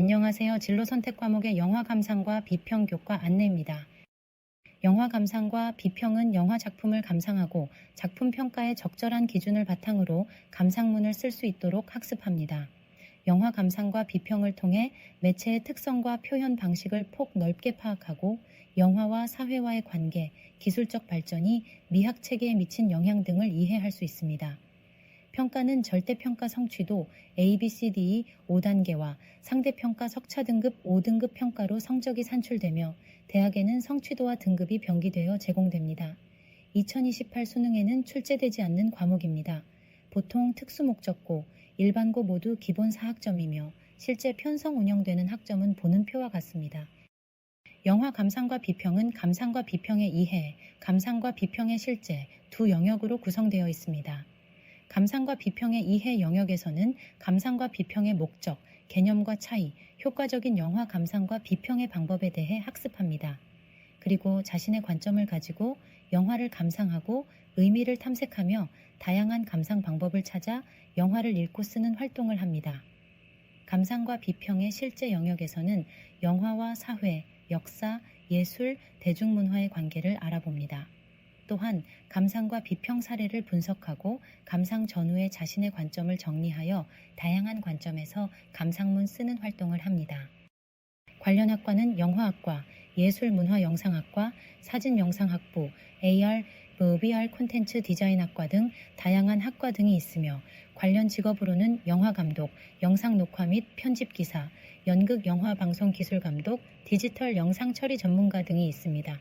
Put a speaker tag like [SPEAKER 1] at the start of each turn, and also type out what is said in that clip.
[SPEAKER 1] 안녕하세요. 진로 선택 과목의 영화 감상과 비평 교과 안내입니다. 영화 감상과 비평은 영화 작품을 감상하고 작품 평가에 적절한 기준을 바탕으로 감상문을 쓸 수 있도록 학습합니다. 영화 감상과 비평을 통해 매체의 특성과 표현 방식을 폭 넓게 파악하고 영화와 사회와의 관계, 기술적 발전이 미학 체계에 미친 영향 등을 이해할 수 있습니다. 평가는 절대평가 성취도 ABCDE 5단계와 상대평가 석차 등급 5등급 평가로 성적이 산출되며 대학에는 성취도와 등급이 병기되어 제공됩니다. 2028 수능에는 출제되지 않는 과목입니다. 보통 특수목적고, 일반고 모두 기본 4학점이며 실제 편성 운영되는 학점은 보는 표와 같습니다. 영화 감상과 비평은 감상과 비평의 이해, 감상과 비평의 실제 두 영역으로 구성되어 있습니다. 감상과 비평의 이해 영역에서는 감상과 비평의 목적, 개념과 차이, 효과적인 영화 감상과 비평의 방법에 대해 학습합니다. 그리고 자신의 관점을 가지고 영화를 감상하고 의미를 탐색하며 다양한 감상 방법을 찾아 영화를 읽고 쓰는 활동을 합니다. 감상과 비평의 실제 영역에서는 영화와 사회, 역사, 예술, 대중문화의 관계를 알아봅니다. 또한 감상과 비평 사례를 분석하고 감상 전후의 자신의 관점을 정리하여 다양한 관점에서 감상문 쓰는 활동을 합니다. 관련 학과는 영화학과, 예술문화영상학과, 사진영상학부, AR, VR 콘텐츠 디자인학과 등 다양한 학과 등이 있으며 관련 직업으로는 영화감독, 영상녹화 및 편집기사, 연극 영화방송 기술감독, 디지털 영상 처리 전문가 등이 있습니다.